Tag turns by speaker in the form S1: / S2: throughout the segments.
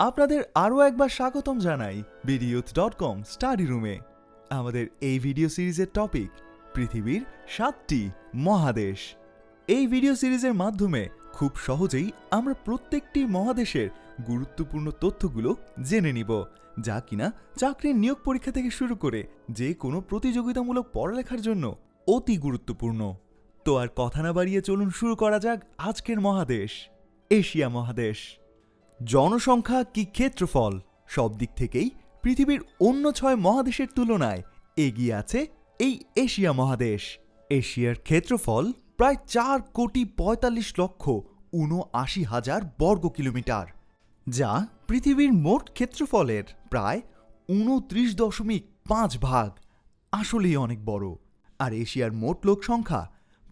S1: আপনাদের আরও একবার স্বাগতম জানাই বিডিইউথ ডট কম স্টাডি রুমে আমাদের এই ভিডিও সিরিজের টপিক পৃথিবীর সাতটি মহাদেশ। এই ভিডিও সিরিজের মাধ্যমে খুব সহজেই আমরা প্রত্যেকটি মহাদেশের গুরুত্বপূর্ণ তথ্যগুলো জেনে নিব, যা কিনা চাকরির নিয়োগ পরীক্ষা থেকে শুরু করে যে কোনো প্রতিযোগিতামূলক পড়ালেখার জন্য অতি গুরুত্বপূর্ণ। তো আর কথা না বাড়িয়ে চলুন শুরু করা যাক আজকের মহাদেশ, এশিয়া মহাদেশ। জনসংখ্যা কি ক্ষেত্রফল? সব দিক থেকেই পৃথিবীর অন্য ছয় মহাদেশের তুলনায় এগিয়ে আছে এই এশিয়া মহাদেশ। এশিয়ার ক্ষেত্রফল প্রায় চার কোটি পঁয়তাল্লিশ লক্ষ উনআশি হাজার বর্গ কিলোমিটার, যা পৃথিবীর মোট ক্ষেত্রফলের প্রায় উনত্রিশ দশমিক পাঁচ ভাগ, আসলেই অনেক বড়। আর এশিয়ার মোট লোক সংখ্যা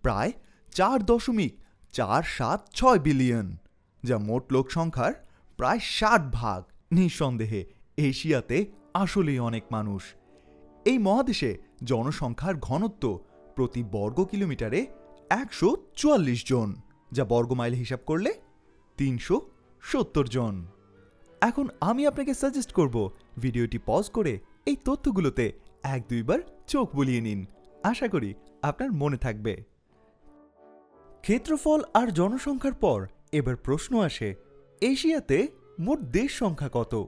S1: প্রায় চার দশমিক চার সাত ছয় বিলিয়ন, যা মোট লোক সংখ্যার প্রায় ষাট ভাগ নিঃসন্দেহে এশিয়াতে আসলেই অনেক মানুষ। এই মহাদেশে জনসংখ্যার ঘনত্ব প্রতি বর্গ কিলোমিটারে একশো চুয়াল্লিশ জন, যা বর্গমাইল হিসাব করলে তিনশো সত্তর জন। এখন আমি আপনাকে সাজেস্ট করব ভিডিওটি পজ করে এই তথ্যগুলোতে এক দুইবার চোখ বুলিয়ে নিন। আশা করি আপনার মনে থাকবে। ক্ষেত্রফল আর জনসংখ্যার পর এবার প্রশ্ন আসে এশিয়াতে মোট দেশ সংখ্যা কত?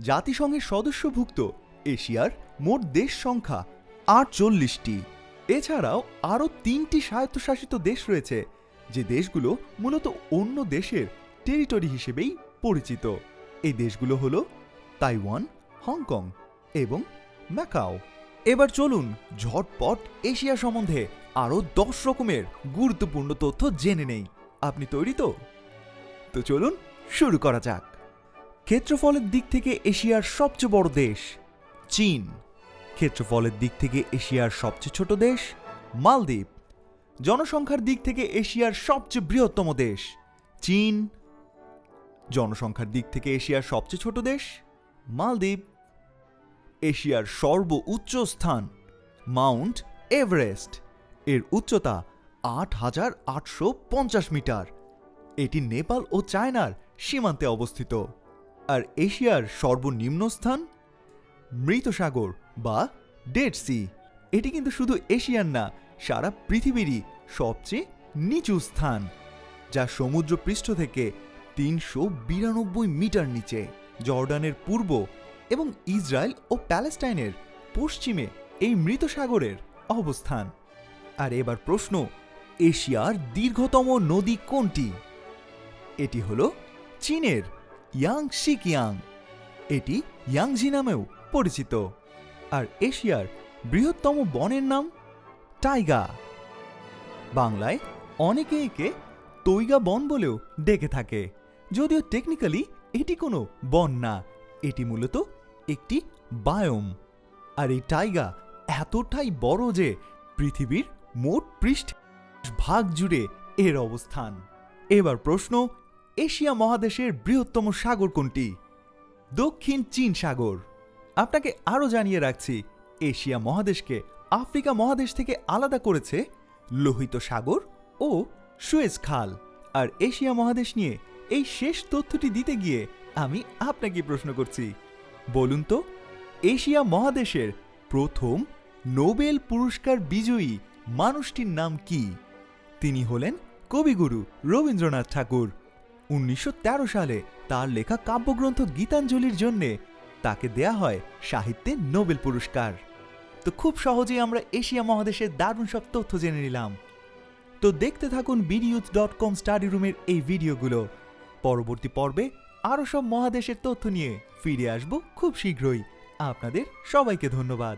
S1: জাতিসংঘের সদস্যভুক্ত এশিয়ার মোট দেশ সংখ্যা আটচল্লিশটি। এছাড়াও আরও তিনটি স্বায়ত্তশাসিত দেশ রয়েছে, যে দেশগুলো মূলত অন্য দেশের টেরিটরি হিসেবেই পরিচিত। এই দেশগুলো হলো তাইওয়ান, হংকং এবং ম্যাকাও। এবার চলুন ঝটপট এশিয়া সম্বন্ধে আরও দশ রকমের গুরুত্বপূর্ণ তথ্য জেনে নেই। আপনি তৈরি তো? তো চলুন শুরু করা যাক। ক্ষেত্রফলের দিক থেকে এশিয়ার সবচেয়ে বড় দেশ চীন। ক্ষেত্রফলের দিক থেকে এশিয়ার সবচেয়ে ছোট দেশ মালদ্বীপ। জনসংখ্যার দিক থেকে এশিয়ার সবচেয়ে বৃহত্তম দেশ চীন। জনসংখ্যার দিক থেকে এশিয়ার সবচেয়ে ছোট দেশ মালদ্বীপ। এশিয়ার সর্ব উচ্চ স্থান মাউন্ট এভারেস্ট। এর উচ্চতা আট হাজার আটশো পঞ্চাশ মিটার। এটি নেপাল ও চায়নার সীমান্তে অবস্থিত। আর এশিয়ার সর্বনিম্ন স্থান? মৃত সাগর বা ডেড সি। এটি কিন্তু শুধু এশিয়ার না, সারা পৃথিবীরই সবচেয়ে নিচু স্থান, যা সমুদ্র পৃষ্ঠ থেকে তিনশো বিরানব্বই মিটার নিচে, জর্ডানের পূর্ব এবং ইসরায়েল ও প্যালেস্টাইনের পশ্চিমে এই মৃত সাগরের অবস্থান। আর এবার প্রশ্ন, এশিয়ার দীর্ঘতম নদী কোনটি? এটি হল চীনের ইয়াং শিকিয়াং। এটি ইয়াংজি নামেও পরিচিত। আর এশিয়ার বৃহত্তম বনের নাম টাইগা। বাংলায় অনেকে একে তৈগা বন বলেও ডেকে থাকে। যদিও টেকনিক্যালি এটি কোনো বন না, এটি মূলত একটি বায়োম। আর এই টাইগা এতটাই বড় যে পৃথিবীর মোট পৃষ্ঠ ভাগ জুড়ে এর অবস্থান। এবার প্রশ্ন এশিয়া মহাদেশের বৃহত্তম সাগর কোনটি? দক্ষিণ চীন সাগর। আপনাকে আরও জানিয়ে রাখছি, এশিয়া মহাদেশকে আফ্রিকা মহাদেশ থেকে আলাদা করেছে লোহিত সাগর ও সুয়েজ খাল। আর এশিয়া মহাদেশ নিয়ে এই শেষ তথ্যটি দিতে গিয়ে আমি আপনাকে প্রশ্ন করছি, বলুন তো, এশিয়া মহাদেশের প্রথম নোবেল পুরস্কার বিজয়ী মানুষটির নাম কি? তিনি হলেন কবিগুরু রবীন্দ্রনাথ ঠাকুর। উনিশশো তেরো সালে তার লেখা কাব্যগ্রন্থ গীতাঞ্জলির জন্যে তাকে দেয়া হয় সাহিত্যে নোবেল পুরস্কার। তো খুব সহজেই আমরা এশিয়া মহাদেশের দারুণ সব তথ্য জেনে নিলাম। তো দেখতে থাকুন বিডিউথ ডট কম স্টাডি রুমের এই ভিডিওগুলো। পরবর্তী পর্বে আরও সব মহাদেশের তথ্য নিয়ে ফিরে আসব খুব শীঘ্রই। আপনাদের সবাইকে ধন্যবাদ।